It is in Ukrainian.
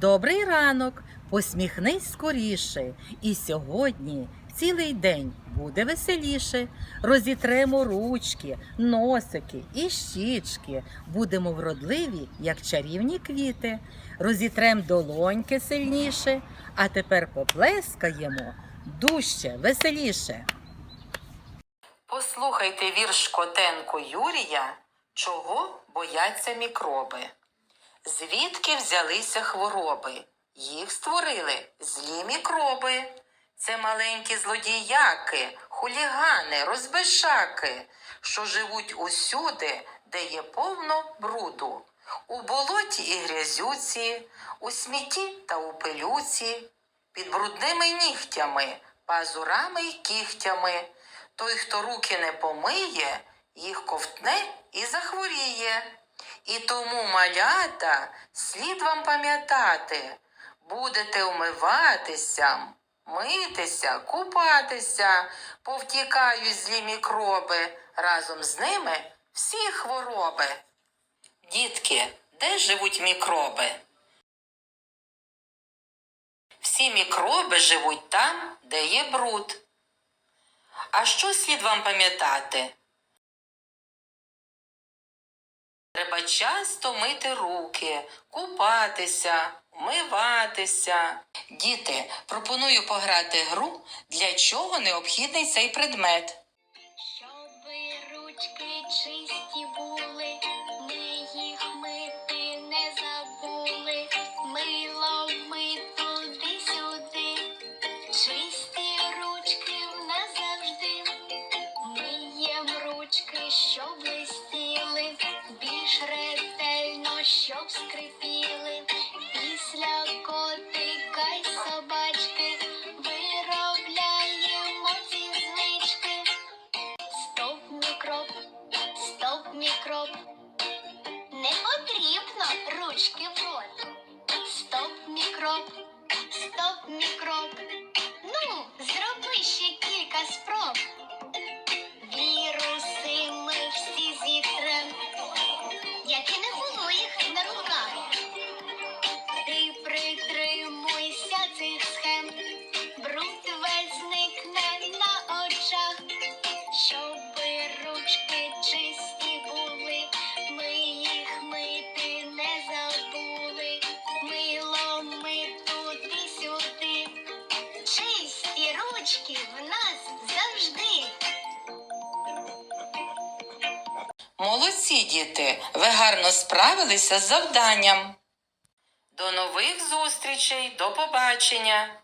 Добрий ранок, посміхнись скоріше. І сьогодні цілий день буде веселіше. Розітремо ручки, носики і щічки. Будемо вродливі, як чарівні квіти. Розітрем долоньки сильніше, а тепер поплескаємо дужче, веселіше. Послухайте вірш Котенко Юрія, чого бояться мікроби. Звідки взялися хвороби? Їх створили злі мікроби. Це маленькі злодіяки, хулігани, розбишаки, що живуть усюди, де є повно бруду. У болоті і грязюці, у смітті та у пилюці, під брудними нігтями, пазурами й кігтями. Той, хто руки не помиє, їх ковтне і захворіє. І тому, малята, слід вам пам'ятати, будете вмиватися, митися, купатися, повтікають злі мікроби, разом з ними всі хвороби. Дітки, де живуть мікроби? Всі мікроби живуть там, де є бруд. А що слід вам пам'ятати? Треба часто мити руки, купатися, вмиватися. Діти, пропоную пограти гру, для чого необхідний цей предмет. Щоби ручки чисті були, ми їх мити не забули. Мило ми туди-сюди, чисті ручки в нас завжди. Миєм ручки, щоб Не потрібно ручки в рот. Стоп мікроб, стоп мікроб. Чисті в нас завжди. Молодці, діти, ви гарно справилися з завданням. До нових зустрічей, до побачення!